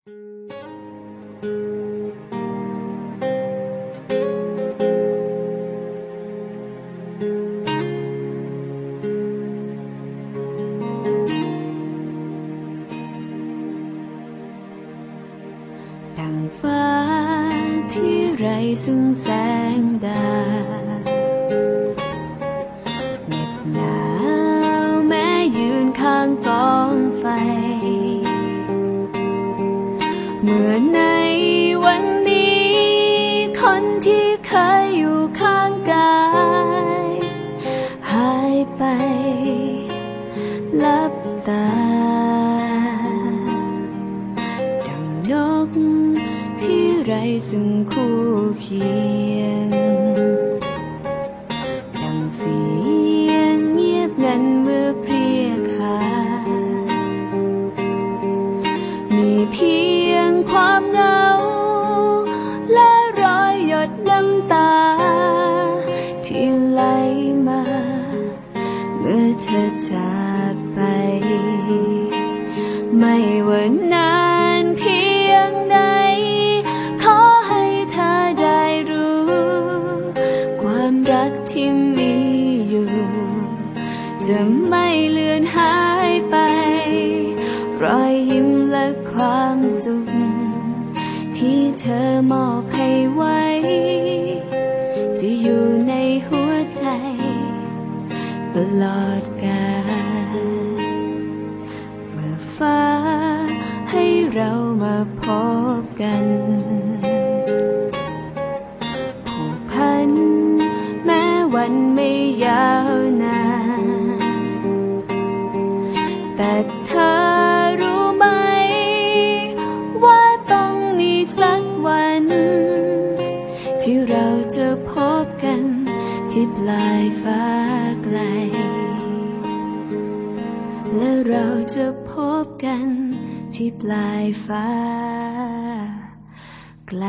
ดังฟ้าที่ไรซึ่งแสงดาเหน็บหนาวแม้ยืนข้างกอ เมื่อในวันนี้ คนที่เคยอยู่ข้างกาย หายไป ลับตา ดังนกที่ไรซึ่งคู่เคียง มีเพียงความเหงา และรอยหยดน้ำตา ที่ไหลมา เมื่อเธอจากไป ไม่ว่านานเพียงใด ขอให้เธอได้รู้ ความรักที่มีอยู่ จะไม่เลือนหายไป รอยยิ้ม สุข ที่เธอมอบให้ไว้ จะอยู่ในหัวใจ ตลอดกาลเมื่อฟ้าให้เรามาพบกันผูกพัน แม้วันไม่ยาวนานแต่ พบกันที่ปลายฟ้าไกล และเราจะพบกันที่ปลายฟ้าไกล